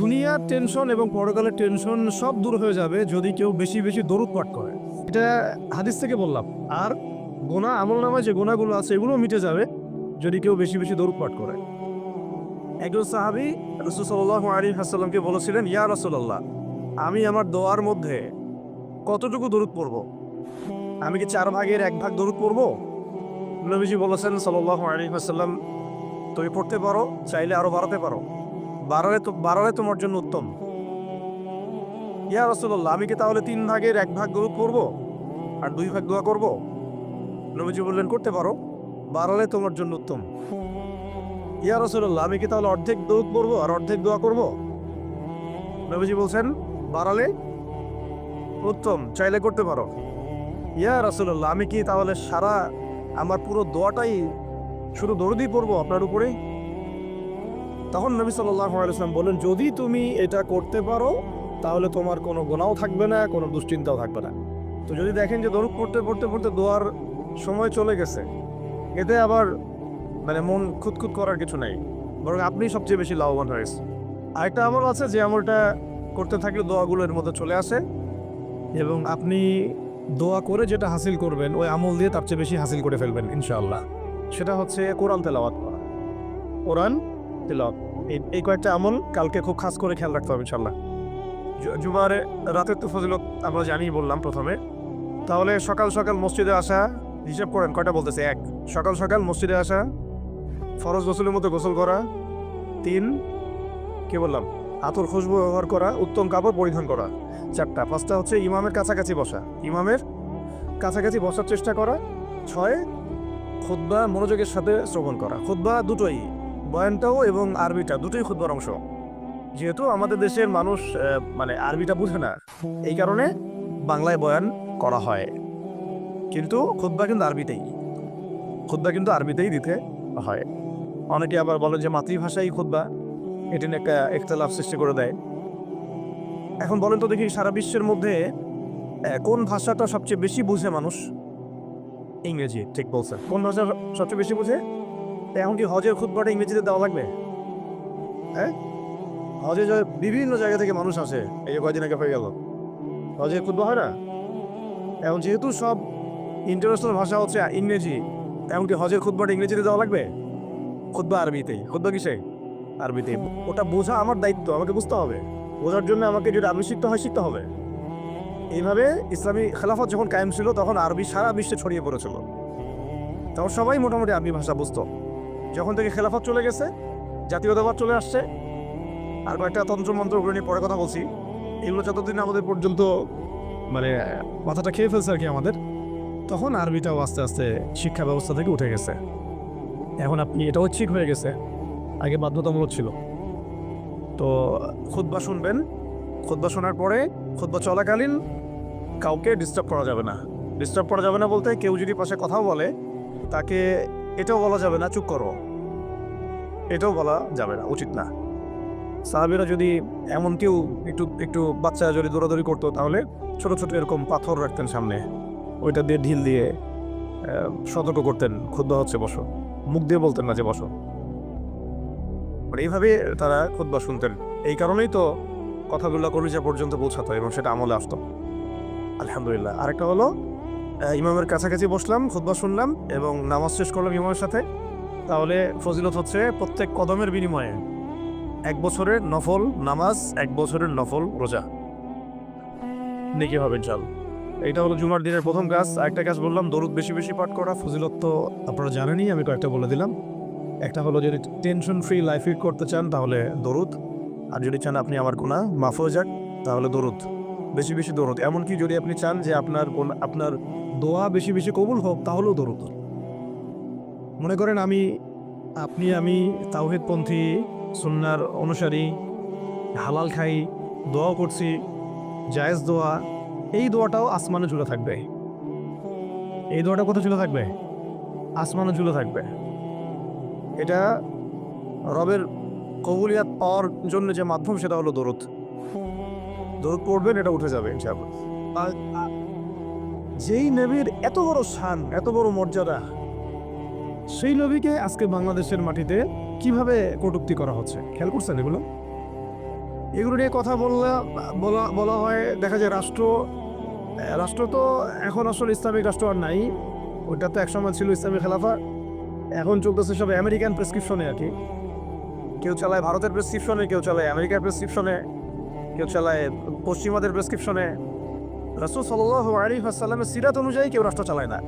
দুনিয়ার টেনশন এবং পরকালের টেনশন সব দূর হয়ে যাবে যদি কেউ বেশি বেশি দরুদ পাঠ করে। এটা হাদিস থেকে বললাম। আর গোনা আমল নামায় যে গোনাগুলো আছে এগুলো মিটে যাবে যদি কেউ বেশি বেশি দরুদ পাঠ করে। একজন সাহাবি রসুল সাল্লাহ আলী হাসাল্লামকে বলেছিলেন, ইয়া রসুল্লাহ আমি আমার দোয়ার মধ্যে কতটুকু দরুদ পড়ব? আমি কি চার ভাগের এক ভাগ দরুদ পড়ব? নবীজি বলেছেন সাল্লাহ আলী হাসাল্লাম তুমি পড়তে পারো, চাইলে আরও বাড়াতে পারো। বাড়ালে তো বাড়ালে তোমার জন্য উত্তম। ইয়া রসুল্লাহ আমি কি তাহলে তিন ভাগের এক ভাগ দরুদ করব? আর দুই ভাগ দোয়া করব? নবীজি বললেন, করতে পারো। বাড়ালে তোমার জন্য উত্তম। ইয়া রসুল্লাহ আমি কি তাহলে অর্ধেক দৌদ পড়ব আর অর্ধেক দোয়া করব? নবীজি বলছেন বাড়ালে উত্তম, চাইলে করতে পারো। ইয়া রসুল্লাহ আমি কি তাহলে সারা আমার পুরো দোয়াটাই শুধু দৌড় দিয়ে পড়ব আপনার উপরে তখন নবী সাল্লাম বললেন, যদি তুমি এটা করতে পারো, তাহলে তোমার কোনো গোনাও থাকবে না, কোনো দুশ্চিন্তাও থাকবে না। তো যদি দেখেন যে দৌড় পড়তে পড়তে পড়তে দোয়ার সময় চলে গেছে, এতে আবার মানে মন খুঁতখুত করার কিছু নেই, বরং আপনি সবচেয়ে বেশি লাভবান হয়েছে আরেকটা আমল আছে যে আমলটা করতে থাকলে দোয়াগুলো এর মধ্যে চলে আসে, এবং আপনি দোয়া করে যেটা হাসিল করবেন, ওই আমল দিয়ে তার চেয়ে বেশি হাসিল করে ফেলবেন, ইনশাআল্লাহ। সেটা হচ্ছে কোরআন তেলাওয়াত করা। কোরআন তেলাওয়াত এই কয়েকটা আমল কালকে খুব খাস করে খেয়াল রাখতে হবে ইনশাল্লাহ জুমার রাতের তো ফজিলত আমরা জানিয়ে বললাম প্রথমে। তাহলে সকাল সকাল মসজিদে আসা, হিসাব করেন, কয়টা বলতেছে? এক। সকাল সকাল মসজিদে আসা, ফরজ গোসলের মতো গোসল করা। তিন, কে বললাম? আতর খুশবু ব্যবহার করা, উত্তম কাপড় পরিধান করা। চারটা। পাঁচটা হচ্ছে ইমামের কাছাকাছি বসা। ইমামের কাছাকাছি বসার চেষ্টা করা। ছয় খুদ্া মনোযোগের সাথে শ্রবণ করা। খুদ্া দুটোই বয়ানটাও এবং আরবিটা, দুটোই খুদ্বার অংশ। যেহেতু আমাদের দেশের মানুষ মানে আরবিটা বুঝে না, এই কারণে বাংলায় বয়ান করা হয়। কিন্তু খুদ্া কিন্তু আরবিতেই খুদ্া কিন্তু আরবিতেই দিতে হয়। অনেকে আবার বলে যে মাতৃভাষাই খুদ্া এটি নিয়ে একটা একতলাফ সৃষ্টি করে দেয়। এখন বলেন তো দেখি সারা বিশ্বের মধ্যে কোন ভাষাটা সবচেয়ে বেশি বুঝে মানুষ? ইংরেজি, ঠিক বলছেন। কোন ভাষা সবচেয়ে বেশি বুঝে? তা এখন কি হজের খুদ্বাটা ইংরেজিতে দেওয়া লাগবে। হ্যাঁ? হজে বিভিন্ন জায়গা থেকে মানুষ আসে, এই যে কয়দিন আগে হয়ে গেল। হজের খুদ্া হয় না? এখন যেহেতু সব ইন্টারন্যাশনাল ভাষা হচ্ছে ইংরেজি এমনকি হজের খুদ্বাটা ইংরেজিতে দেওয়া লাগবে? খুদ্া আরবিতেই। খুদ্া কিসে? আরবিতে। ওটা বোঝা আমার দায়িত্ব, আমাকে বুঝতে হবে। বোঝার জন্য আমাকে যদি আরবি শিখতে হয়, শিখতে হবে। এইভাবে ইসলামী খেলাফত যখন কায়েম ছিল, তখন আরবি সারা বিশ্বে ছড়িয়ে পড়েছিল। তখন সবাই মোটামুটি আরবি ভাষা বুঝতো। যখন থেকে খেলাফত চলে গেছে, জাতীয়তাবাদ চলে আসছে, আর কয়েকটা তন্ত্রমন্ত্র ওগুলো নিয়ে পরে কথা বলছি, এগুলো যতদিন আমাদের পর্যন্ত মানে মাথাটা খেয়ে ফেলছে আর কি আমাদের, তখন আরবিটাও আস্তে আস্তে শিক্ষা ব্যবস্থা থেকে উঠে গেছে। এখন আপনি এটাও ঠিক হয়ে গেছে, আগে বাধ্যতামূলক ছিল। তো খুদ্া শুনবেন খুদ্া শোনার পরে খুদ্া চলাকালীন কাউকে ডিস্টার্ব করা যাবে না। ডিস্টার্ব করা যাবে না বলতে কেউ যদি পাশে কথাও বলে, তাকে এটাও বলা যাবে না, চুপ করো। এটাও বলা যাবে না, উচিত না। সাহাবিরা যদি এমন কেউ একটু একটু বাচ্চা যদি দৌড়াদৌড়ি করতো, তাহলে ছোট ছোট এরকম পাথর রাখতেন সামনে। ওইটা দিয়ে ঢিল দিয়ে সতর্ক করতেন ক্ষুদ্র হচ্ছে বসো। মুখ দিয়ে বলতেন না যে বসো। মানে এইভাবে তারা খুদ্া শুনতেন। এই কারণেই তো কথাগুলো কলিজা পর্যন্ত পৌঁছাতো এবং সেটা আমলে আসতো। আলহামদুলিল্লাহ। আরেকটা হলো ইমামের কাছাকাছি বসলাম খুদ্া শুনলাম এবং নামাজ শেষ করলাম ইমামের সাথে। তাহলে ফজিলত হচ্ছে প্রত্যেক কদমের বিনিময়ে এক বছরের নফল নামাজ, এক বছরের নফল রোজা। নেকি হবে চাল এটা হলো জুমার দিনের প্রথম কাজ। একটা কাজ বললাম, দরুদ বেশি বেশি পাঠ করা। ফজিলত তো আপনারা জানেনই, আমি কয়েকটা বলে দিলাম। একটা হলো যদি টেনশন ফ্রি লাইফ করতে চান, তাহলে দরুদ। আর যদি চান আপনি আমার গুণা মাফ হয়ে যাক, তাহলে দরুদ। বেশি বেশি দরুদ। এমনকি যদি আপনি চান যে আপনার কোন, আপনার দোয়া বেশি বেশি কবুল হোক, তাহলেও দরুদ। মনে করেন আমি, আপনি, আমি তাওহিদপন্থী, সুন্নার অনুসারী, হালাল খাই দোয়া করছি, জায়েজ দোয়া, এই দোয়াটাও আসমানে ঝুলে থাকবে। এই দোয়াটা কোথায় ঝুলে থাকবে? আসমানে ঝুলে থাকবে। এটা রবের কবুলিয়াত পাওয়ার জন্য যে মাধ্যম, সেটা হলো দরুদ। দরুদ পড়বেন, এটা উঠে যাবে যেই নবীর এত বড় শান, এত বড় মর্যাদা, সেই নবীকে আজকে বাংলাদেশের মাটিতে কীভাবে কটূক্তি করা হচ্ছে? খেয়াল করছেন এগুলো? এগুলো নিয়ে কথা বললে, বলা বলা হয়, দেখা যায় রাষ্ট্র রাষ্ট্র তো এখন আসলে ইসলামিক রাষ্ট্র আর নাই। ওইটা তো একসময় ছিল ইসলামিক খেলাফা। এখন চলতেছে সব আমেরিকান প্রেসক্রিপশনে আর কি। কেউ চালায় ভারতের প্রেসক্রিপশনে, কেউ চালায় আমেরিকার প্রেসক্রিপশনে। কেউ চালায়, পশ্চিমাদের প্রেসক্রিপশনে রাসুল সাল্লাহ আলী আসসালামের সিরাত অনুযায়ী কেউ রাষ্ট্র চালায় না।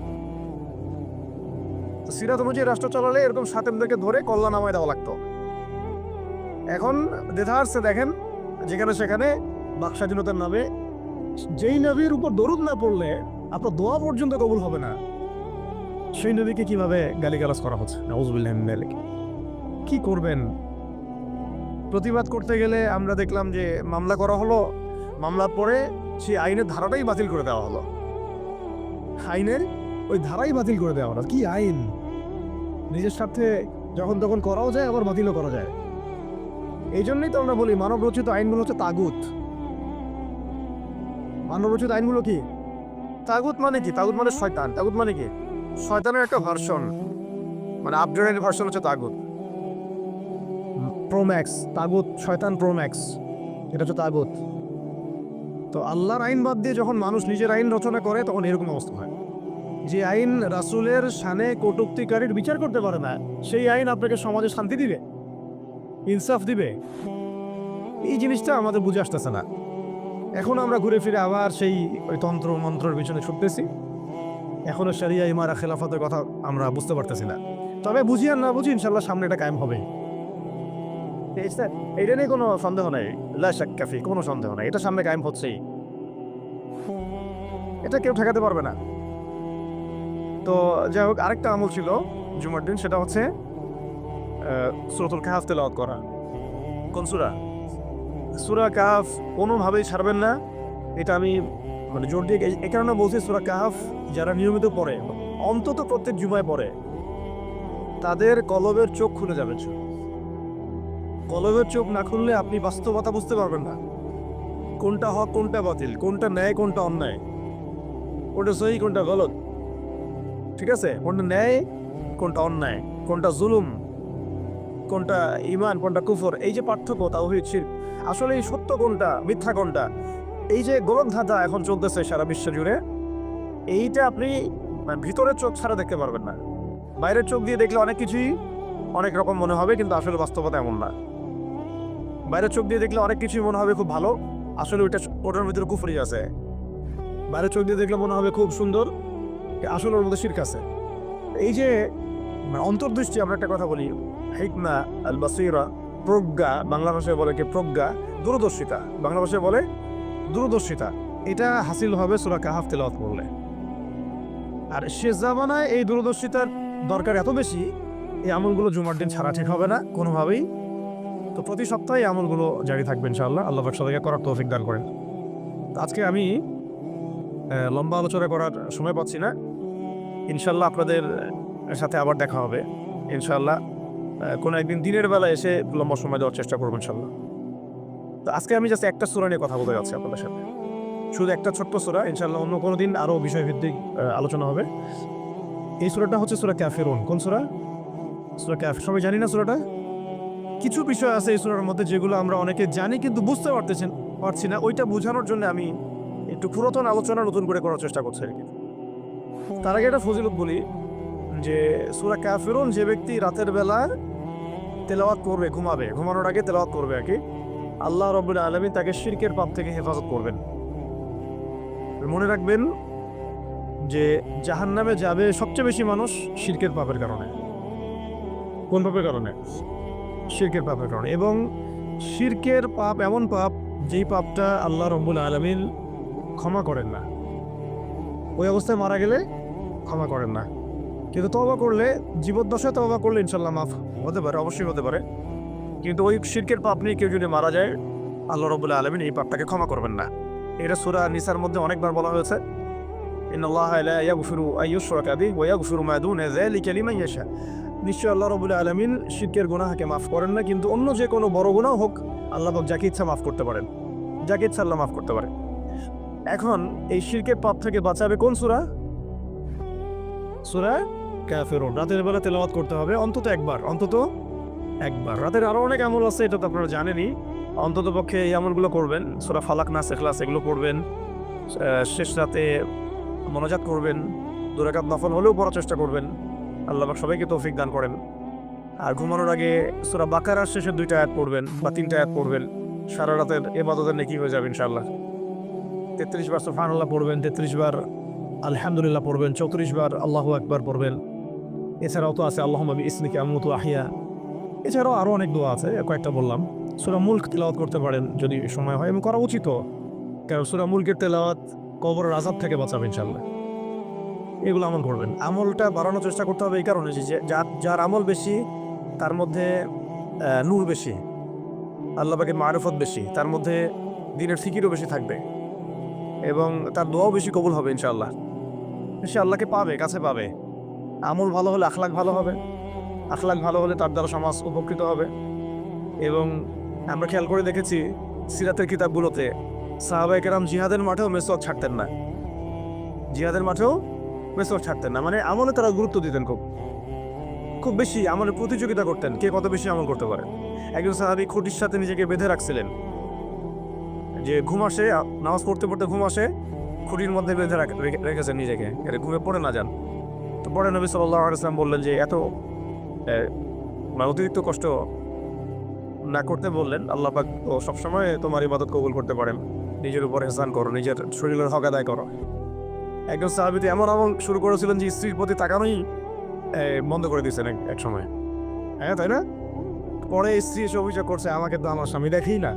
সিরাত অনুযায়ী রাষ্ট্র চালালে এরকম সাতেমদেরকে ধরে কল্যাণ নামায় দেওয়া লাগতো। এখন দেখা আসছে দেখেন, যেখানে সেখানে বাক স্বাধীনতার নামে যেই নবীর উপর দরুদ না পড়লে আপনার দোয়া পর্যন্ত কবুল হবে না। সেই নবীকে কীভাবে গালিগালাজ করা হচ্ছে? কি করবেন? প্রতিবাদ করতে গেলে আমরা দেখলাম যে মামলা করা হলো মামলার পরে সেই আইনের ধারাটাই বাতিল করে দেওয়া হলো। আইনের ওই ধারাই বাতিল করে দেওয়া হলো। কি আইন? নিজের স্বার্থে যখন তখন করাও যায়, আবার বাতিলও করা যায়। এই জন্যই তো আমরা বলি মানব রচিত আইনগুলো হচ্ছে তাগুত। মানব রচিত আইনগুলো কি? তাগুত মানে কি? তাগুত মানে শয়তান। তাগুত মানে কি? শয়তানের একটা ভার্সন। মানে আপডেটেড ভার্সন হচ্ছে তাগুত। প্রোম্যাক্স তাগুত, শয়তান প্রোম্যাক্স এটা হচ্ছে তাগুত। তো আল্লাহর আইন বাদ দিয়ে যখন মানুষ নিজের আইন রচনা করে, তখন এরকম অবস্থা হয়। যে আইন রাসূলের শানে কটুক্তিকারীর বিচার করতে পারে না, সেই আইন আপনাকে সমাজে শান্তি দিবে, ইনসাফ দিবে। এই জিনিসটা আমাদের বুঝে আসতেছে না। এখন আমরা ঘুরে ফিরে আবার সেই ওই তন্ত্র মন্ত্রের পিছনে ছুটতেছি। এখনও সারিয়া ইমারা খেলাফতের কথা আমরা বুঝতে পারতেছি না। তবে বুঝি আর না বুঝি, ইনশাল্লাহ সামনে এটা কায়েম হবে এটা নিয়ে কোনো সন্দেহ নেই। লাফি কোনো সন্দেহ নেই। এটা সামনে কায়েম হচ্ছেই। এটা কেউ ঠেকাতে পারবে না। তো যাই হোক, আরেকটা আমল ছিল জুমার দিন, সেটা হচ্ছে সুরতুল কাহাফ তেলাওয়াত করা। কোন সুরা? সুরা কাহাফ কোনোভাবেই ছাড়বেন না। এটা আমি মানে জোর দিয়ে এই কারণে বলছি সুরা কাহাফ যারা নিয়মিত পড়ে, অন্তত প্রত্যেক জুমায় পড়ে, তাদের কলবের চোখ খুলে যাবে। কলবের চোখ না খুললে আপনি বাস্তবতা বুঝতে পারবেন না। কোনটা হক, কোনটা বাতিল, কোনটা ন্যায়, কোনটা অন্যায়। কোনটা সহি, কোনটা গলত। ঠিক আছে? কোনটা ন্যায়, কোনটা অন্যায়, কোনটা জুলুম, কোনটা ইমান কোনটা কুফর, এই যে পার্থক্য, তাওহিদ শির আসলে এই সত্য কোনটা, মিথ্যা কোনটা, এই যে গোলক ধাঁধা এখন চলতেছে সারা বিশ্ব জুড়ে, এইটা আপনি মানে ভিতরের চোখ ছাড়া দেখতে পারবেন না। বাইরের চোখ দিয়ে দেখলে অনেক কিছুই অনেক রকম মনে হবে, কিন্তু আসলে বাস্তবতা এমন না। বাইরের চোখ দিয়ে দেখলে অনেক কিছুই মনে হবে খুব ভালো। আসলে ওইটা ওটার ভিতরে কুফরি আছে। বাইরের চোখ দিয়ে দেখলে মনে হবে খুব সুন্দর। আসলে ওর মধ্যে শির্ক আছে। এই যে মানে অন্তর্দৃষ্টি আমরা একটা কথা বলি, হিকমা আল বাসিরা প্রজ্ঞা, বাংলা ভাষায় বলে কি প্রজ্ঞা, দূরদর্শিতা। বাংলা ভাষায় বলে দূরদর্শিতা। এটা হাসিল হবে সুরা কাহাফ তেলাওয়াত করলে আর শেষ জামানায় এই দূরদর্শিতার দরকার এত বেশি, এই আমলগুলো জুমার দিন ছাড়া ঠিক হবে না, কোনোভাবেই। তো প্রতি সপ্তাহে আমলগুলো জারি থাকবে ইনশাআল্লাহ। আল্লাহ পাক সবাইকে করার তৌফিক দান করেন। আজকে আমি লম্বা আলোচনা করার সময় পাচ্ছি না। ইনশাল্লাহ আপনাদের সাথে আবার দেখা হবে। ইনশাল্লাহ কোনো একদিন দিনের বেলা এসে লম্বা সময় দেওয়ার চেষ্টা করব ইনশাল্লাহ তো আজকে আমি জাস্ট একটা সুরা নিয়ে কথা বলতে যাচ্ছি আপনাদের সাথে। শুধু একটা ছোট্ট সুরা ইনশাল্লাহ অন্য কোনো দিন আরও বিষয়ভিত্তিক আলোচনা হবে। এই সুরাটা হচ্ছে সুরা ক্যাফেরুন কোন সুরা? সুরা ক্যাফ সবাই জানি না সুরাটা? কিছু বিষয় আছে এই সুরার মধ্যে যেগুলো আমরা অনেকে জানি কিন্তু বুঝতে পারতেছেন পারছি না। ওইটা বোঝানোর জন্য আমি একটু পুরাতন আলোচনা নতুন করে করার চেষ্টা করছি আর কি। তার আগে একটা ফজিলত বলি যে সুরা ক্যাফেরুন যে ব্যক্তি রাতের বেলা তেলাওয়াত করবে, ঘুমাবে, ঘুমানোর আগে তেলাওয়াত করবে আর কি, আল্লাহ রব্বুল আলমী তাকে শিরকের পাপ থেকে হেফাজত করবেন। মনে রাখবেন যে জাহান নামে যাবে সবচেয়ে বেশি মানুষ শিরকের পাপের কারণে। কোন পাপের কারণে? শিরকের পাপের কারণে। এবং শিরকের পাপ এমন পাপ, যেই পাপটা আল্লাহ রব্বুল আলমিন ক্ষমা করেন না। ওই অবস্থায় মারা গেলে ক্ষমা করেন না। কিন্তু তবা করলে, জীবদ্দশায় তবা করলে ইনশাল্লাহ মাফ হতে পারে, অবশ্যই হতে পারে। কিন্তু ওই শিরকের পাপ নিয়ে কেউ যদি মারা যায়, আল্লাহ রবুল্লাহ আলমিন এই পাপটাকে ক্ষমা করবেন না। এটা সুরা নিসার মধ্যে অনেকবার বলা হয়েছে। ইন্নাল্লাহ লা ইয়াগফিরু আইয়ুশরাকা বিহি ওয়া ইয়াগফিরু মা দুনা যালিকা লিমান ইয়াশা। নিশ্চয় আল্লাহ রবুল আলমিন শিরকের গুনাহকে মাফ করেন না কিন্তু অন্য যে কোনো বড় গুনাহ হোক আল্লাহ যাকে ইচ্ছা মাফ করতে পারেন। যাকে ইচ্ছা আল্লাহ মাফ করতে পারে এখন এই শিরকের পাপ থেকে বাঁচাবে কোন সুরা? সুরা ক্যাফেরুন রাতের বেলা তেলাওয়াত করতে হবে অন্তত একবার অন্তত একবার। রাতের আরও অনেক আমল আছে এটা তো আপনারা জানেনই। অন্তত পক্ষে এই আমলগুলো করবেন সোরা ফালাক নাস এখলাস এগুলো আহ, শেষ রাতে মনোজাত করবেন দুরাকাত নফল হলেও পড়ার চেষ্টা করবেন। আল্লাহ সবাইকে তৌফিক দান করেন। আর ঘুমানোর আগে সোরা বাকারার শেষে দুইটা আয়াত পড়বেন বা তিনটা আয়াত পড়বেন। সারা রাতের এবাদতের নেকি হয়ে যাবে ইনশাআল্লাহ। তেত্রিশ বার সুফানুল্লাহ পড়বেন, তেত্রিশ বার আলহামদুলিল্লাহ পড়বেন, চৌত্রিশ বার আল্লাহু আকবার পড়বেন। এছাড়াও তো আছে আল্লাহ নবী ইসমিকে আমত আহিয়া এছাড়াও আরও অনেক দোয়া আছে, কয়েকটা বললাম। সুরা মুল্ক তেলাওয়াত করতে পারেন যদি সময় হয় এবং করা উচিত। কারণ সুরা মুলকের তেলাওয়াত কবর আজাব থেকে বাঁচাবে ইনশাল্লাহ এগুলো আমল করবেন। আমলটা বাড়ানোর চেষ্টা করতে হবে এই কারণে যে যার যার আমল বেশি, তার মধ্যে নূর বেশি, আল্লাহ পাকের মারুফত বেশি, তার মধ্যে দিনের ফিকিরও বেশি থাকবে এবং তার দোয়াও বেশি কবুল হবে ইনশাআল্লাহ। সে আল্লাহকে পাবে, কাছে পাবে। আমল ভালো হলে আখলাখ ভালো হবে। আখলাখ ভালো হলে তার দ্বারা সমাজ উপকৃত হবে। এবং আমরা খেয়াল করে দেখেছি, সিরাতের কিতাবগুলোতে সাহাবাই কেরাম জিহাদের মাঠেও মেসওয়াক ছাড়তেন না। জিহাদের মাঠেও মেসওয়াক ছাড়তেন না। মানে আমলে তারা গুরুত্ব দিতেন খুব। খুব বেশি আমলে প্রতিযোগিতা করতেন কে কত বেশি আমল করতে পারে। একজন সাহাবি খুঁটির সাথে নিজেকে বেঁধে রাখছিলেন। যে ঘুম আসে, নামাজ পড়তে পড়তে ঘুম আসে, খুঁটির মধ্যে বেঁধে রাখ- রেখেছেন নিজেকে। এটা ঘুমে পড়ে না যান। তো পরে নবী সাল্লাহ আলাইসলাম বললেন যে, এত মানে অতিরিক্ত কষ্ট না করতে বললেন। আল্লাহ পাক তো সবসময় তোমার ইবাদত কবুল করতে পারেন। নিজের উপর হেসান করো, নিজের শরীরের হক আদায় করো। একজন সাহাবিতে এমন আমল শুরু করেছিলেন যে স্ত্রীর প্রতি তাকানোই বন্ধ করে দিয়েছেন এক- সময়। হ্যাঁ তাই না? পরে স্ত্রী এসে অভিযোগ করছে আমাকে তো আমার স্বামী দেখেই না।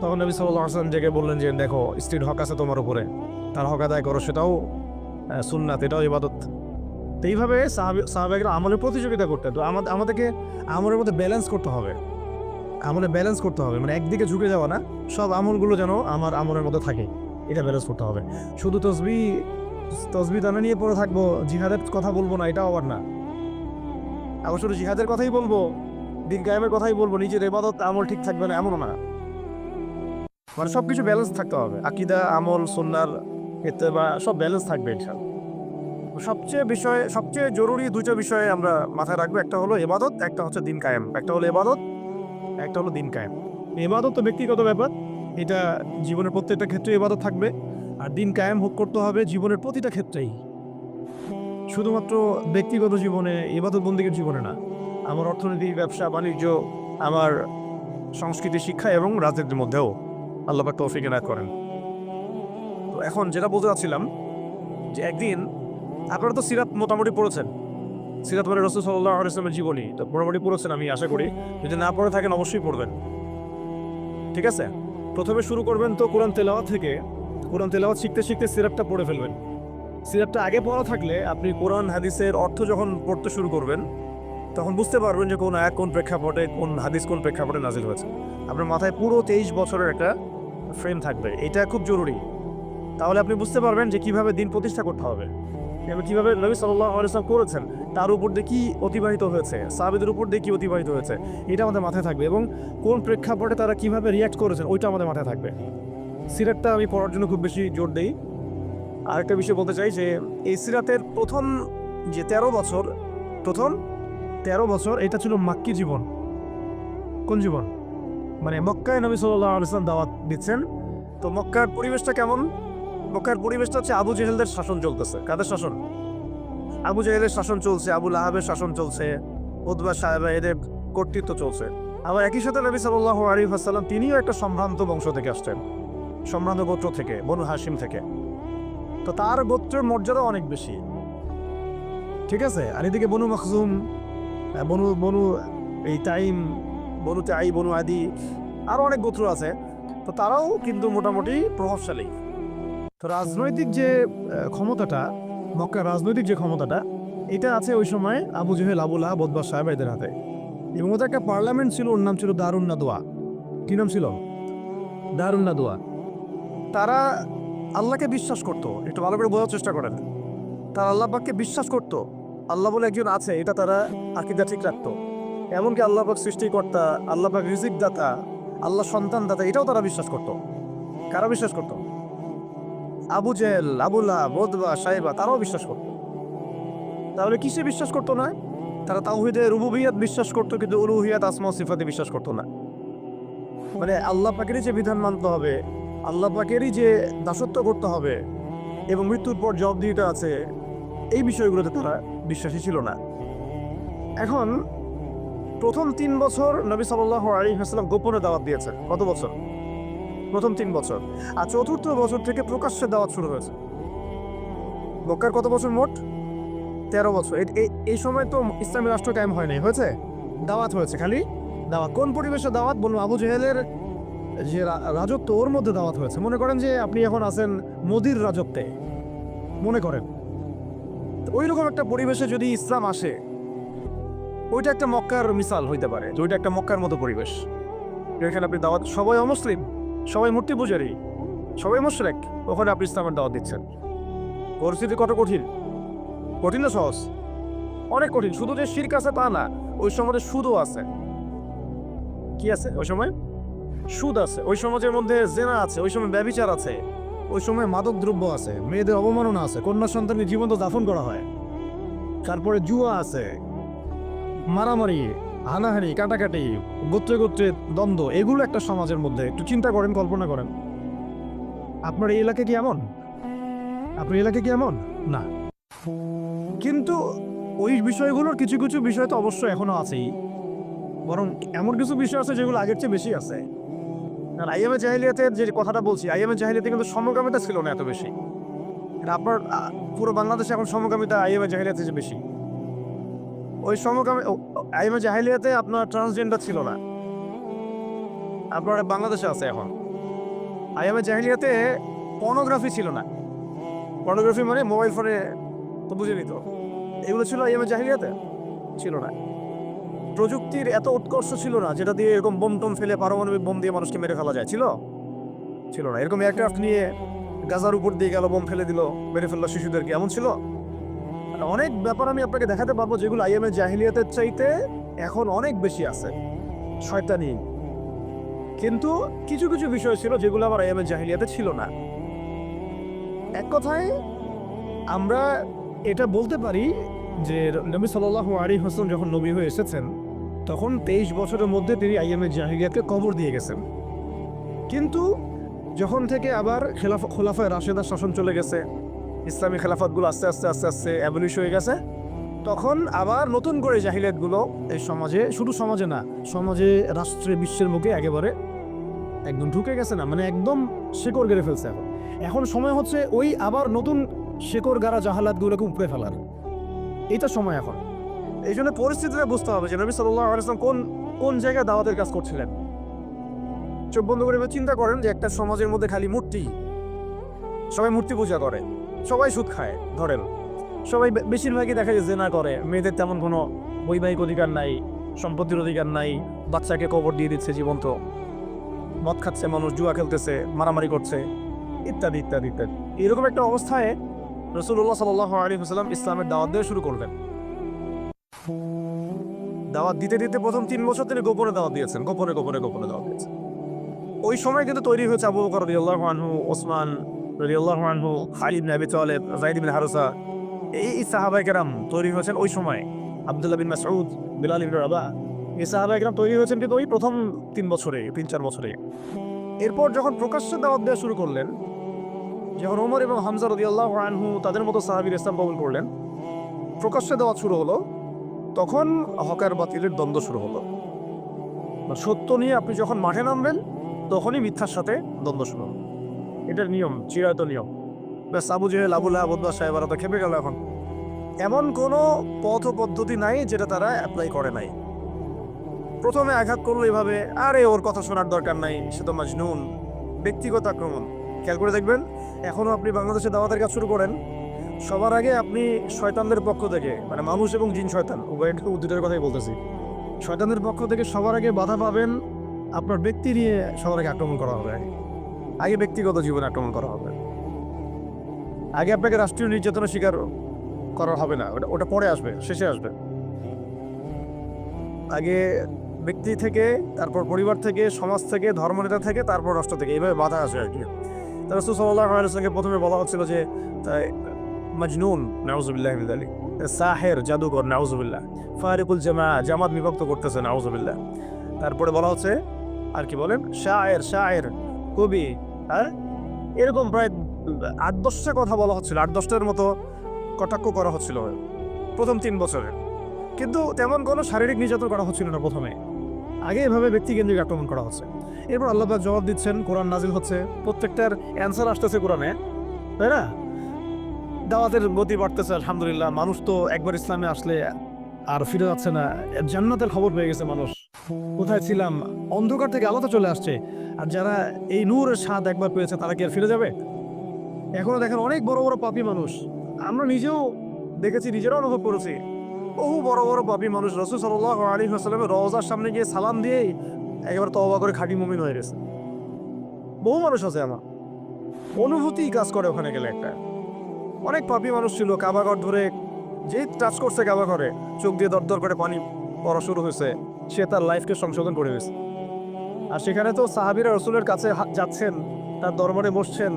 তখন নবী সাল্লাহ আসলাম জেগে বললেন যে দেখো স্ত্রীর হক আছে তোমার উপরে। তার হক আদায় করো সেটাও আহ, সুন্নাত এটাও ইবাদত। তো এইভাবে সাহাবেকরা আমলের প্রতিযোগিতা করতে তো আমাদের আমাদেরকে আমলের মধ্যে ব্যালেন্স করতে হবে। আমলে ব্যালেন্স করতে হবে। মানে একদিকে ঝুঁকে যাওয়া না সব আমলগুলো যেন আমার আমলের মধ্যে থাকে। এটা ব্যালেন্স করতে হবে। শুধু তসবি তসবি দানা নিয়ে পড়ে থাকব, জিহাদের কথা বলব না, এটাও আবার না। আবার শুধু জিহাদের কথাই বলব, দিন কায়েমের কথাই বলব, নিজের এবাদত আমল ঠিক থাকবে না, এমনও না। মানে সব কিছু ব্যালেন্স থাকতে হবে, আকিদা, আমল সন্ন্যার এতে বা সব ব্যালেন্স থাকবে ইনশাল্লাহ সবচেয়ে বিষয়ে, সবচেয়ে জরুরি দুটো বিষয়ে আমরা মাথায় রাখব, একটা হলো এবাদত একটা হচ্ছে দিন কায়েম। একটা হলো এবাদত একটা হলো দিন কায়েম। এবাদত তো ব্যক্তিগত ব্যাপার। এটা জীবনের প্রত্যেকটা ক্ষেত্রে এবাদত থাকবে, আর দিন কায়েম হোক করতে হবে জীবনের প্রতিটা ক্ষেত্রেই। শুধুমাত্র ব্যক্তিগত জীবনে এবাদত বন্দীগের জীবনে না, আমার অর্থনীতি, ব্যবসা, বাণিজ্য, আমার সংস্কৃতি, শিক্ষা এবং রাজনীতির মধ্যেও আল্লাহ পাক তৌফিক এনায়ত করেন। তো এখন যেটা বলতে চাচ্ছিলাম, যে একদিন আপনারা তো সিরাত মোটামুটি পড়েছেন। সিরাত মানে রসুল সাল্লাহ ইসলামের জীবনী। তো মোটামুটি পড়েছেন আমি আশা করি। যদি না পড়ে থাকেন, অবশ্যই পড়বেন। ঠিক আছে? প্রথমে শুরু করবেন তো কোরআন তেলাওয়াত থেকে। কোরআন তেলাওয়াত শিখতে শিখতে সিরাপটা পড়ে ফেলবেন। সিরাপটা আগে পড়া থাকলে আপনি কোরআন, হাদিসের অর্থ যখন পড়তে শুরু করবেন, তখন বুঝতে পারবেন যে কোন এক কোন প্রেক্ষাপটে, কোন হাদিস কোন প্রেক্ষাপটে নাজিল হয়েছে। আপনার মাথায় পুরো তেইশ বছরের একটা ফ্রেম থাকবে। এটা খুব জরুরি। তাহলে আপনি বুঝতে পারবেন যে কীভাবে দিন প্রতিষ্ঠা করতে হবে। এবং কীভাবে নবী সাল্লাহ আলাইসলাম করেছেন। তার উপর দিয়ে কী অতিবাহিত হয়েছে? সাহাবিদের উপর দিয়ে কী অতিবাহিত হয়েছে? এটা আমাদের মাথায় থাকবে এবং কোন প্রেক্ষাপটে তারা কীভাবে রিয়াক্ট করেছেন, ওইটা আমাদের মাথায় থাকবে। সিরাতটা আমি পড়ার জন্য খুব বেশি জোর দিই। আরেকটা বিষয় বলতে চাই যে, এই সিরাতের প্রথম যে তেরো বছর, প্রথম তেরো বছর এটা ছিল মাক্কি জীবন। কোন জীবন? মানে মক্কায় নবী সাল্লাহ আলসালাম দাওয়াত দিচ্ছেন। তো মক্কার পরিবেশটা কেমন? মক্কার পরিবেশটা হচ্ছে আবু জেহেলদের শাসন চলতেছে। কাদের শাসন? আবু জেহেলের শাসন চলছে আবুল আহাবের শাসন চলছে উদ্বা সাহেব এদের কর্তৃত্ব চলছে। আবার একই সাথে নবী সাল্লাহ আলী আসাল্লাম তিনিও একটা সম্ভ্রান্ত বংশ থেকে আসছেন, সম্ভ্রান্ত গোত্র থেকে, বনু হাসিম থেকে। তো তার গোত্রের মর্যাদা অনেক বেশি। ঠিক আছে? আর এদিকে বনু মখজুম বনু বনু এই টাইম বনু তাই, বনু আদি আরও অনেক গোত্র আছে। তো তারাও কিন্তু মোটামুটি প্রভাবশালী। তো রাজনৈতিক যে ক্ষমতাটা মক্কার রাজনৈতিক যে ক্ষমতাটা, এটা আছে ওই সময় আবু জহেল আবুল্লাহ বদবাস সাহেব এদের হাতে। এবং ওদের একটা পার্লামেন্ট ছিল, ওর নাম ছিল দারুণ নাদোয়া। কি নাম ছিল? দারুণ নাদোয়া। তারা আল্লাহকে বিশ্বাস করতো, একটু ভালো করে বোঝার চেষ্টা করেন। তারা আল্লাহ পাককে বিশ্বাস করতো। আল্লাহ বলে একজন আছে, এটা তারা আকিদা ঠিক রাখতো। এমনকি আল্লাহ পাক সৃষ্টিকর্তা, আল্লাহ পাক রিজিক দাতা আল্লাহ সন্তান দাতা এটাও তারা বিশ্বাস করতো। কারা বিশ্বাস করতো? আবু জেহেল, আবুল্লাহ বদবা সাহেবা তারাও বিশ্বাস করতো। তাহলে কিসে বিশ্বাস করতো না? তারা তাওহিদে রুবুবিয়াত বিশ্বাস করতো, কিন্তু উলুহিয়াত, আসমা সিফাতে বিশ্বাস করতো না। মানে আল্লাহ পাকেরই যে বিধান মানতে হবে, আল্লাহ পাকেরই যে দাসত্ব করতে হবে, এবং মৃত্যুর পর জবাবদিহিটা আছে, এই বিষয়গুলোতে তারা বিশ্বাসী ছিল না। এখন প্রথম তিন বছর নবী সাল্লাহ আলী হাসলাম গোপনে দাওয়াত দিয়েছেন। কত বছর? প্রথম তিন বছর। আর চতুর্থ বছর থেকে প্রকাশ্যে দাওয়াত শুরু হয়েছে। মক্কার কত বছর মোট? তেরো বছর। এই সময় তো ইসলামী রাষ্ট্র কায়েম হয় নাই। হয়েছে? দাওয়াত হয়েছে খালি। দাওয়াত কোন পরিবেশে দাওয়াত? বলুন, আবু জেহেলের যে রাজত্ব, ওর মধ্যে দাওয়াত হয়েছে। মনে করেন যে আপনি এখন আছেন মোদির রাজত্বে। মনে করেন। ওই রকম একটা পরিবেশে যদি ইসলাম আসে, ওইটা একটা মক্কার মিসাল হইতে পারে। ওইটা একটা মক্কার মতো পরিবেশ। যেখানে আপনি দাওয়াত সবাই অমুসলিম। সবাই মূর্তি পূজারি। সবাই মুশরেক, ওখানে আপনি ইসলামের দাওয়াত দিচ্ছেন। পরিস্থিতি কত কঠিন? কঠিন না সহজ? অনেক কঠিন, শুধু যে শির্ক আছে তা না, ওই সমাজে সুদও আছে। কি আছে ওই সময়? সুদ আছে, ওই সমাজের মধ্যে জেনা আছে, ওই সময় ব্যবিচার আছে, ওই সময় মাদক দ্রব্য আছে, মেয়েদের অবমাননা আছে, কন্যা সন্তানের জীবন্ত দাফন করা হয়। তারপরে জুয়া আছে, মারামারি হানাহানি, কাটাকাটি, গোত্রে গোত্রে দ্বন্দ্ব, এগুলো একটা সমাজের মধ্যে। একটু চিন্তা করেন, কল্পনা করেন। আপনার এই এলাকা কি এমন? আপনার এলাকা কি এমন? না। কিন্তু ওই বিষয়গুলোর কিছু কিছু বিষয় তো অবশ্যই এখনও আছেই। বরং এমন কিছু বিষয় আছে যেগুলো আগের চেয়ে বেশি আছে। আর আইএমএ জাহিলিয়াতের যে কথাটা বলছি, আইএমএ জাহিলিয়াতে কিন্তু সমকামিতা ছিল না এত বেশি। আপনার পুরো বাংলাদেশে এখন সমকামিতা আইএমএ জাহিলিয়াতে যে বেশি। ওই সমকামী আইএমএ জাহিলিয়াতে আপনার ট্রান্সজেন্ডার ছিল না। আপনার বাংলাদেশে আছে এখন। আইএমএ জাহিলিয়াতে পর্নোগ্রাফি ছিল না। পর্নোগ্রাফি মানে মোবাইল ফোনে তো বুঝে নিত। এগুলো ছিল আইএমএ জাহিলিয়াতে ছিল না। প্রযুক্তির এত উৎকর্ষ ছিল না, যেটা দিয়ে এরকম বোম টোম ফেলে পারমাণবিক বোম দিয়ে মানুষকে মেরে ফেলা যায়। ছিল? ছিল না। এরকম এয়ারক্রাফট নিয়ে গাজার উপর দিয়ে গেল, বোম ফেলে দিল, মেরে ফেলল শিশুদেরকে। এমন ছিল? আর অনেক ব্যাপার আমি আপনাকে দেখাতে পারব যেগুলো আইএমএ জাহিলিয়াতের চাইতে এখন অনেক বেশি আছে। শয়তানি। কিন্তু কিছু কিছু বিষয় ছিল যেগুলো আবার আইএমএ জাহিলিয়াতে ছিল না। এক কথায়, আমরা এটা বলতে পারি যে নবী সাল্লাহ আলী হোসেন যখন নবী হয়ে এসেছেন, তখন তেইশ বছরের মধ্যে তিনি আইএমএ জাহিলিয়াতকে কবর দিয়ে গেছেন। কিন্তু যখন থেকে আবার খেলাফ, খোলাফায় রাশেদার শাসন চলে গেছে ইসলামী খেলাফতগুলো আস্তে আস্তে আস্তে আস্তে অ্যাবলিশ হয়ে গেছে। তখন আবার নতুন করে জাহিলিয়াতগুলো এই সমাজে, শুধু সমাজে না, সমাজে, রাষ্ট্রে, বিশ্বের মুখে একেবারে একদম ঢুকে গেছে না মানে একদম শেকড় গেড়ে ফেলছে এখন। এখন সময় হচ্ছে ওই আবার নতুন শেকড় গাড়া জাহালাতগুলোকে উপরে ফেলার। এটা সময় এখন। এই জন্য পরিস্থিতিটা বুঝতে হবে যে নবী আলাইসলাম কোন কোন জায়গায় দাওয়াতের কাজ করছিলেন? চোখ বন্ধ করে চিন্তা করেন যে একটা সমাজের মধ্যে খালি মূর্তি। সবাই মূর্তি পূজা করে। সবাই সুদ খায়, ধরেন। সবাই বেশিরভাগই দেখা যায় জেনা করে। মেয়েদের তেমন কোনো বৈবাহিক অধিকার নাই, সম্পত্তির অধিকার নাই, বাচ্চাকে কবর দিয়ে দিচ্ছে জীবন্ত। মদ খাচ্ছে মানুষ, জুয়া খেলতেছে, মারামারি করছে, ইত্যাদি ইত্যাদি ইত্যাদি। এরকম একটা অবস্থায় রসুল্লাহ সাল্লাহ আলী হুসালাম ইসলামের দাওয়াত দেওয়া শুরু করলেন। দাওয়াত দিতে দিতে প্রথম তিন বছর তিনি গোপনে দাওয়াত দিয়েছেন, গোপনে গোপনে গোপনে দাওয়াত দিয়েছেন। ওই সময় কিন্তু তৈরি হয়েছে আবু বকর আনহু, ওসমান রাদিয়াল্লাহু আনহু, খালিদ বিন আবি তালেব যায়েদ বিন হারুসা, এই সাহাবায়ে কেরাম তৈরি হয়েছেন ওই সময়। আব্দুল্লাহ বিন মাসউদ, বিলাল ইবনে রাবা এই সাহাবায়ে কেরাম তৈরি হয়েছেন কিন্তু ওই প্রথম তিন বছরে, তিন, চার বছরে। এরপর যখন প্রকাশ্যে দাওয়াত দেওয়া শুরু করলেন, যখন ওমর এবং হামজা রাদিয়াল্লাহু আনহু তাদের মতো সাহাবীর ইসলাম কবুল করলেন, প্রকাশ্যে দেওয়া শুরু হলো, তখন হকার বাতিলের দ্বন্দ্ব শুরু হলো। মানে সত্য নিয়ে আপনি যখন মাঠে নামবেন, তখনই মিথ্যার সাথে দ্বন্দ্ব শুরু হলো। এটার নিয়ম, চিরায়ত নিয়ম। ব্যাস, আবু জেহেল আবুল আবুদ্দা সাহেবারা তো খেপে গেল এখন। এমন কোনো পথ পদ্ধতি নাই যেটা তারা অ্যাপ্লাই করে নাই। প্রথমে আঘাত করল এভাবে, আরে ওর কথা শোনার দরকার নাই, সে তো মাজনুন। ব্যক্তিগত আক্রমণ। খেয়াল করে দেখবেন এখনও আপনি বাংলাদেশে দাওয়াতের কাজ শুরু করেন। সবার আগে আপনি শয়তানদের পক্ষ থেকে মানে মানুষ এবং জিন শয়তান, উভয় দুটোর কথাই বলতেছি। শয়তানদের পক্ষ থেকে সবার আগে বাধা পাবেন, আপনার ব্যক্তি নিয়ে সবার আগে আক্রমণ করা হবে আগে ব্যক্তিগত জীবনে আক্রমণ করা হবে। আগে আপনাকে রাষ্ট্রীয় নির্যাতনের শিকার করা হবে না। ওটা ওটা পরে আসবে, শেষে আসবে। আগে ব্যক্তি থেকে, তারপর পরিবার থেকে, সমাজ থেকে, ধর্মনেতা থেকে, তারপর রাষ্ট্র থেকে। এইভাবে বাধা আসে আর কি। তা রসুল সাল্লাহ প্রথমে বলা হচ্ছিল যে মজনুন, নাউজুবিল্লাহ আলী সাহের, জাদুকর, নাউজুবিল্লাহ। ফারিকুল জামা জামাত বিভক্ত করতেছে, নাউজুবিল্লাহ। তারপরে বলা হচ্ছে, আর কি বলেন? শায়ের শায়ের, কবি হ্যাঁ? এরকম প্রায় আট, দশটা কথা বলা হচ্ছিল। আট, দশটার মতো কটাক্ষ করা হচ্ছিল প্রথম তিন বছরে। কিন্তু তেমন কোনো শারীরিক নির্যাতন করা হচ্ছিল না প্রথমে। আগে এভাবে ব্যক্তিকেন্দ্রিক আক্রমণ করা হচ্ছে। এরপর আল্লাহ জবাব দিচ্ছেন, কোরআন নাজিল হচ্ছে। প্রত্যেকটার অ্যান্সার আসতেছে কোরআনে। তাই না? দাওয়াতের গতি বাড়তেছে, আলহামদুলিল্লাহ। মানুষ তো একবার ইসলামে আসলে আর ফিরে যাচ্ছে না। জান্নাতের খবর পেয়ে গেছে মানুষ। কোথায় ছিলাম? অন্ধকার থেকে আলোতে চলে আসছে। আর যারা এই নূরের স্বাদ একবার পেয়েছে, তারা কি আর ফিরে যাবে? এখনও দেখেন অনেক বড় বড় পাপী মানুষ। আমরা নিজেও দেখেছি, নিজেরাও অনুভব করেছি। বহু বড় বড় পাপী মানুষ। রসুল সাল্লাহ আলী হাসলামের রওজার সামনে গিয়ে সালাম দিয়েই একেবারে তওবা করে খাঁটি মুমিন হয়ে গেছে। বহু মানুষ আছে আমার। অনুভূতি কাজ করে ওখানে গেলে একটা। অনেক পাপী মানুষ ছিল কাবাঘর ধরে যেই টাচ করছে কাবাঘরে চোখ দিয়ে দর দর করে পানি পড়া শুরু হয়েছে। সে তার লাইফকে সংশোধন করে গেছে আর সেখানে তো সাহাবিরা রসুলের কাছে যাচ্ছেন, তার দরবারে বসছেন,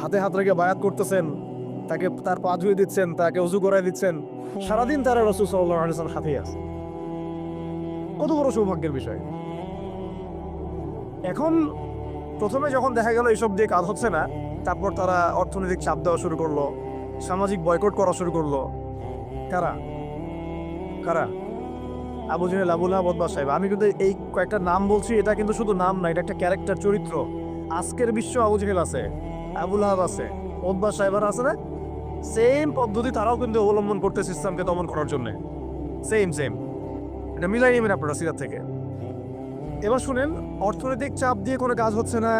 হাতে হাত রেখে বায়াত করতেছেন, তাকে তার পা ধুয়ে দিচ্ছেন, তাকে উজু করাই দিচ্ছেন। সারাদিন তারা রসুল সাল্লাহ সাথেই আছে। কত বড় সৌভাগ্যের বিষয়। এখন প্রথমে যখন দেখা গেল এইসব দিয়ে কাজ হচ্ছে না, তারপর তারা অর্থনৈতিক চাপ দেওয়া শুরু করল, সামাজিক বয়কট করা শুরু করল। কারা? কারা? আবু জেহেল আবুল্লাহ বদবা সাহেব আমি কিন্তু এই কয়েকটা নাম বলছি, এটা কিন্তু শুধু নাম না, এটা একটা ক্যারেক্টার চরিত্র। আজকের বিশ্ব আবু জেহেল আছে আবুল আহাব আছে বদবা সাহেবার আছে না? সেম পদ্ধতি তারাও কিন্তু অবলম্বন করতেছে ইসলামকে দমন করার জন্য। সেম সেম এটা মিলাই নেবেন আপনারা সিরাত থেকে। এবার শুনেন, অর্থনৈতিক চাপ দিয়ে কোনো কাজ হচ্ছে না,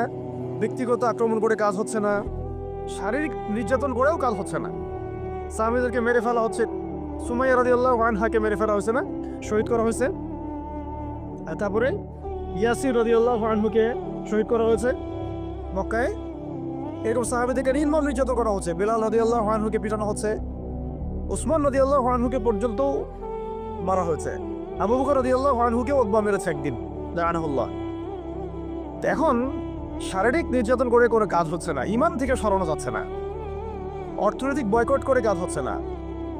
ব্যক্তিগত আক্রমণ করে কাজ হচ্ছে না, শারীরিক নির্যাতন করেও কাজ হচ্ছে না। সাহাবিদেরকে মেরে ফেলা হচ্ছে সুমাইয়া রাদি আল্লাহ ওয়ানহাকে মেরে ফেলা হয়েছে না? শহীদ করা হয়েছে। আর তারপরে ইয়াসির রদি আল্লাহ ওয়ানহুকে শহীদ করা হয়েছে। মক্কায় এরকম সাহাবিদেরকে নির্মম নির্যাতন করা হচ্ছে। বেলাল রদি আল্লাহ ওয়ানহুকে পিটানো হচ্ছে। উসমান রদি আল্লাহ ওয়ানহুকে পর্যন্ত মারা হয়েছে। আবু বকর রদি আল্লাহ ওয়ানহুকে ওকবা মেরেছে একদিন। জানাহুল্লাহ তো এখন শারীরিক নির্যাতন করে কোনো কাজ হচ্ছে না। ইমান থেকে সরানো যাচ্ছে না। অর্থনৈতিক বয়কট করে কাজ হচ্ছে না।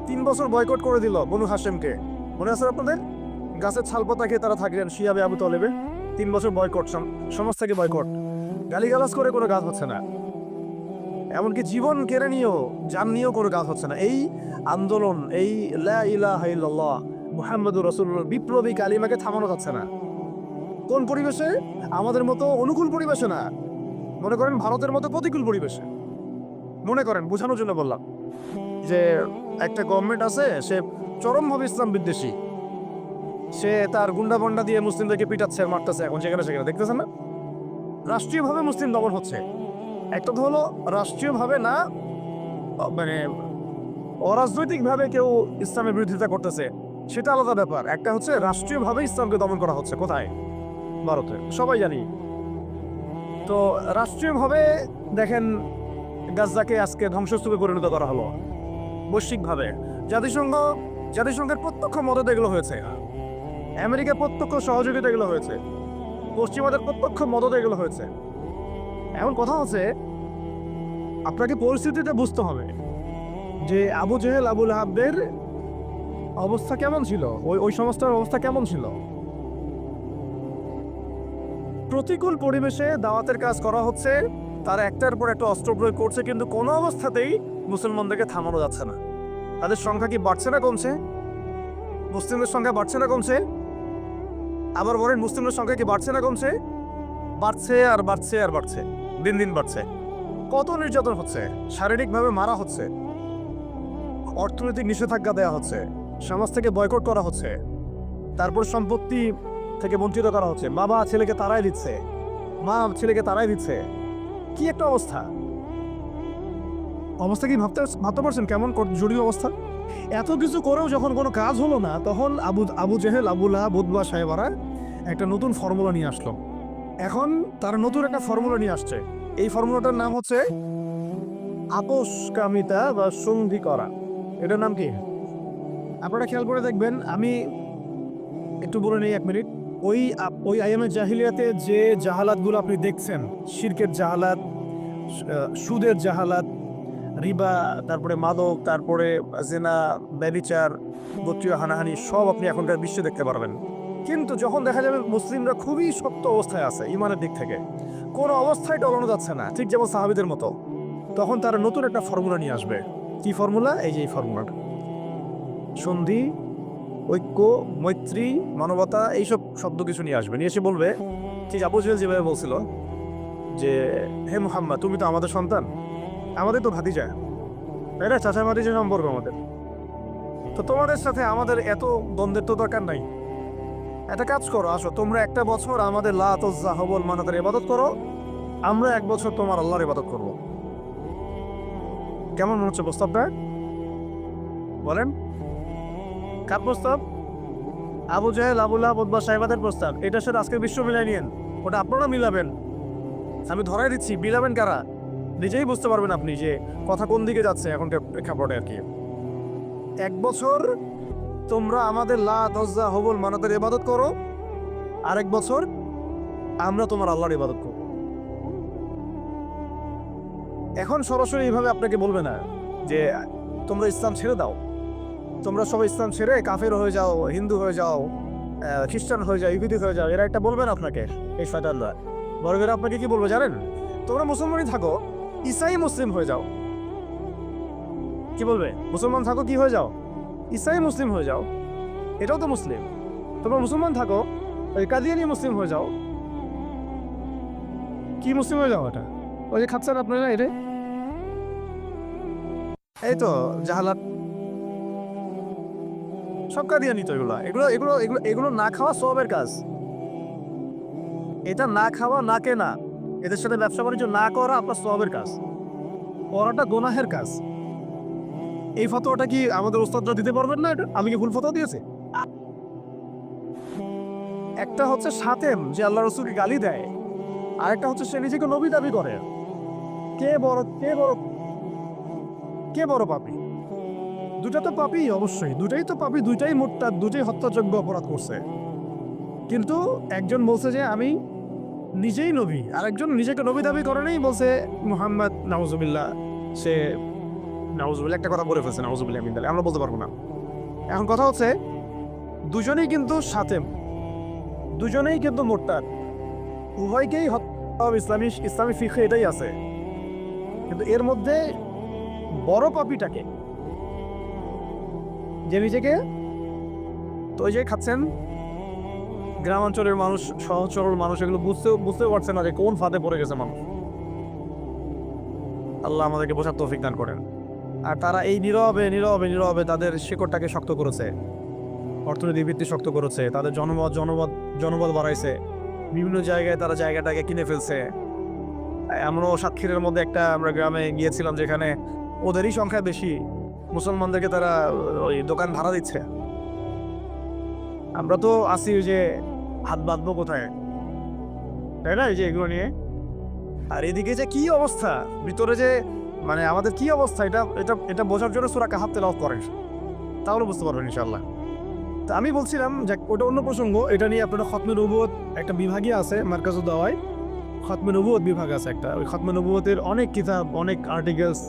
তিন বছর বয়কট করে দিল বনু হাসেমকে মনে আছে আপনাদের? গাছের ছালপাতা খেয়ে তারা থাকলেন শিয়াবে আবু তলেবে তিন বছর বয়কট সম- সমাজ থেকে বয়কট গালিগালাজ করে কোনো কাজ হচ্ছে না। এমনকি জীবন কেড়ে নিয়েও যান নিয়েও কোনো কাজ হচ্ছে না। এই আন্দোলন, এই লা ইলাহা ইল্লাল্লাহ, মুহাম্মদুর রসুল্লাহ বিপ্লবী কালিমাকে থামানো যাচ্ছে না। কোন পরিবেশে? আমাদের মতো অনুকূল পরিবেশে না। মনে করেন ভারতের মতো প্রতিকূল পরিবেশে। মনে করেন, বোঝানোর জন্য বললাম। যে একটা গভর্নমেন্ট আছে, সে চরমভাবে ইসলাম বিদ্বেষী। সে তার গুন্ডা বন্ডা দিয়ে মুসলিমদেরকে পিটাচ্ছে আর মারতেছে এখন সেখানে সেখানে, দেখতেছেন না? রাষ্ট্রীয়ভাবে মুসলিম দমন হচ্ছে। একটা তো হলো রাষ্ট্রীয়ভাবে না মানে অরাজনৈতিকভাবে কেউ ইসলামের বিরোধিতা করতেছে, সেটা আলাদা ব্যাপার। একটা হচ্ছে রাষ্ট্রীয়ভাবে ইসলামকে দমন করা হচ্ছে, কোথায়? ভারতে, সবাই জানি। তো রাষ্ট্রীয়ভাবে দেখেন গাজাকে আজকে ধ্বংসস্তূপে পরিণত করা হলো। বৈশ্বিকভাবে। জাতিসংঘ, জাতিসংঘের প্রত্যক্ষ মদত এগুলো হয়েছে। আমেরিকা প্রত্যক্ষ সহযোগিতা এগুলো হয়েছে। পশ্চিমাদের প্রত্যক্ষ মদত এগুলো হয়েছে। এমন কথা হচ্ছে, আপনাকে পরিস্থিতিটা বুঝতে হবে যে আবু জেহেল আবুল আহাবদের অবস্থা কেমন ছিল? ওই ওই সংস্থার অবস্থা কেমন ছিল? প্রতিকূল পরিবেশে দাওয়াতের কাজ করা হচ্ছে। তারা একটার পর একটা অস্ত্র প্রয়োগ করছে, কিন্তু কোনো অবস্থাতেই মুসলমানদেরকে থামানো যাচ্ছে না। তাদের সংখ্যা কি বাড়ছে না কমছে? মুসলিমদের সংখ্যা বাড়ছে না কমছে? আবার বলেন, মুসলিমদের সংখ্যা কি বাড়ছে না কমছে? বাড়ছে আর বাড়ছে আর বাড়ছে, দিন দিন বাড়ছে। কত নির্যাতন হচ্ছে? শারীরিকভাবে মারা হচ্ছে। অর্থনৈতিক নিষেধাজ্ঞা দেওয়া হচ্ছে। সমাজ থেকে বয়কট করা হচ্ছে। তারপর সম্পত্তি থেকে বঞ্চিত করা হচ্ছে। বাবা ছেলেকে তারাই দিচ্ছে। মা ছেলেকে তারাই দিচ্ছে। কি একটা অবস্থা? অবস্থা কি ভাবতে ভাবতে পারছেন কেমন জরুরি অবস্থা? এত কিছু করেও যখন কোনো কাজ হলো না, তখন আবু আবু জেহেল আবুল্লাহ বুধবা সাহেবারা একটা নতুন ফর্মুলা নিয়ে আসলো। এখন তারা নতুন একটা ফর্মুলা নিয়ে আসছে। এই ফর্মুলাটার নাম হচ্ছে আপোষকামিতা বা সন্ধি করা। এটার নাম কি? আপনারা খেয়াল করে দেখবেন, আমি একটু বলে নেই এক মিনিট। ওই ওই আইএমএ জাহিলিয়াতে যে জাহালাতগুলো আপনি দেখছেন, শিরকের জাহালাত সুদের জাহালাত, রিবা, তারপরে মাদক, তারপরে জেনা ব্যবিচার গোত্রীয় হানাহানি, সব আপনি এখনকার বিশ্বে দেখতে পারবেন। কিন্তু যখন দেখা যাবে মুসলিমরা খুবই শক্ত অবস্থায় আছে ইমানের দিক থেকে, কোনো অবস্থায় টলানো যাচ্ছে না, ঠিক যেমন সাহাবিদের মতো। তখন তারা নতুন একটা ফর্মুলা নিয়ে আসবে। কি ফর্মুলা? এই যে এই ফর্মুলাটা। সন্ধি ঐক্য, মৈত্রী, মানবতা, এইসব শব্দ কিছু নিয়ে আসবে নিয়ে এসে বলবে, ঠিক আবু জেহেল যেভাবে বলছিল, যে, হে মুহাম্মদ, তুমি তো আমাদের সন্তান। আমাদের তো ভাতিজা। তাই না? চাচা ভাতিজা সম্পর্ক আমাদের। তো তোমাদের সাথে আমাদের এত দ্বন্দ্বের তো দরকার নাই। একটা কাজ করো, আসো। তোমরা একটা বছর আমাদের লাতজ্জা হবল মানাতের ইবাদত করো। আমরা এক বছর তোমার আল্লাহর ইবাদত করব। কেমন মনে হচ্ছে প্রস্তাবটা? বলেন। কার প্রস্তাব? আবু জাহেল আবুল্লাহ বদবা সাহেবাদের প্রস্তাব। এটার সাথে আজকে বিশ্ব মিলাই নিয়েন। ওটা আপনারা মিলাবেন। আমি ধরাই দিচ্ছি, মিলাবেন কারা? নিজেই বুঝতে পারবেন আপনি যে কথা কোন দিকে যাচ্ছে এখনকার প্রেক্ষাপটে আর কি। এক বছর তোমরা আমাদের লা দজ্জা হবল মানতের ইবাদত করো, আরেক বছর আমরা তোমার আল্লাহর ইবাদত করব। এখন সরাসরি এইভাবে আপনাকে বলবে না যে তোমরা ইসলাম ছেড়ে দাও। তোমরা সবাই ইসলাম ছেড়ে কাফের হয়ে যাও, হিন্দু হয়ে যাও খ্রিস্টান হয়ে যাও, ইহুদি হয়ে যাও, এরা একটা বলবেন আপনাকে, এই শয়তানরা। বড় এরা আপনাকে কি বলব জানেন? তোমরা মুসলমানই থাকো, ইসাই মুসলিম হয়ে যাও। কি বলবে? মুসলমান থাকো কি হয়ে যাও? ইসাই মুসলিম হয়ে যাও। এটাও তো মুসলিম। তোমরা মুসলমান থাকো, ওই কাদিয়ানি মুসলিম হয়ে যাও। কি মুসলিম হয়ে যাও এটা? ওই যে খাচ্ছেন আপনারা এটা এই তো, জাহালাত সব কাদিয়ানি নিত এগুলো। এগুলো এগুলো এগুলো এগুলো না খাওয়া সবের কাজ। এটা না খাওয়া, না কেনা, এদের সাথে ব্যবসা বাণিজ্য না করা আপনার সবের কাজ। করাটা গোনাহের কাজ। এই ফতোয়াটা কি আমাদের ওস্তাদরা দিতে পারবেন না আমি কি ভুল ফতোয়া দিয়েছি? একটা হচ্ছে সাতেম, যে আল্লাহ রসুলকে গালি দেয়। আর একটা হচ্ছে সে নিজেকে নবী দাবি করে। কে বড় কে বড় কে বড় পাপি? দুটা তো পাপি অবশ্যই। দুটাই তো পাপি দুইটাই মোট্টা দুটাই হত্যাযোগ্য অপরাধ করছে। কিন্তু একজন বলছে যে আমি নিজেই নবী আর একজন নিজেকে নবী দাবি করে নেই, বলছে মুহাম্মদ, নাউজুবিল্লাহ, সে নাউজুবিল্লাহ, একটা কথা বলে ফেলছে, নাউজুবিল্লাহ মিন আমরা বলতে পারব না। এখন কথা হচ্ছে, দুজনেই কিন্তু সাথে দুজনেই কিন্তু মোট্টার উভয়কেই হত্যা ইসলামী ইসলামী ফিখে এটাই আছে। কিন্তু এর মধ্যে বড় পাপিটাকে যে নিজেকে তো যে খাচ্ছেন গ্রাম অঞ্চলের মানুষ সহজ সরল মানুষ এগুলো বুঝতে, বুঝতেও পারছে না যে কোন ফাঁদে পড়ে গেছে মানুষ। আল্লাহ আমাদেরকে বোঝার তৌফিক দান করেন। আর তারা এই নীরবে নীরবে নীরবে তাদের শিকড়টাকে শক্ত করেছে অর্থনীতি ভিত্তি শক্ত করেছে, তাদের জনবদ জনবদ জনবল বাড়াইছে। বিভিন্ন জায়গায় তারা জায়গাটাকে কিনে ফেলছে। এমনও সাতক্ষীরের মধ্যে একটা আমরা গ্রামে গিয়েছিলাম যেখানে ওদেরই সংখ্যা বেশি। মুসলমানদেরকে তারা ওই দোকান ভাড়া দিচ্ছে। আমরা তো আসি যে হাত বাঁধবো কোথায়? তাই না? এই যে এগুলো নিয়ে। আর এদিকে যে কি অবস্থা? ভিতরে যে মানে আমাদের কি অবস্থা? এটা এটা এটা বোঝার জন্য সুরা কাহাত তেলাওয়াত করেন। তাহলে বুঝতে পারবেন ইনশাল্লাহ তা আমি বলছিলাম যে ওটা অন্য প্রসঙ্গ, এটা নিয়ে আপনারা খতমে নবুয়ত একটা বিভাগই আছে, মার্কাজু দাওয়ায়। খতমে নবুয়ত বিভাগ আছে একটা। ওই খতমে নবুয়তের অনেক কিতাব, অনেক আর্টিকেলস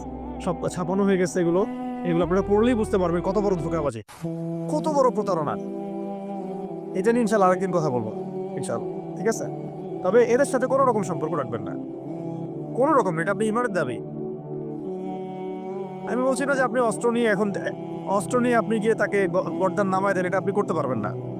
সব ছাপানো হয়ে গেছে এগুলো। এগুলো আপনারা পড়লেই বুঝতে পারবেন কত বড় ধোকাবাজি। কত বড় প্রতারণা। এটা নিয়ে ইনশাল্লাহ আরেকদিন কথা বলব, ইনশাল্লাহ, ঠিক আছে? তবে এদের সাথে কোনো রকম সম্পর্ক রাখবেন না। কোনো রকম এটা আপনি ইমানের দাবি। আমি বলছি না যে আপনি অস্ত্র নিয়ে এখন, অস্ত্র নিয়ে আপনি গিয়ে তাকে গ- নামায় দেন, এটা আপনি করতে পারবেন না।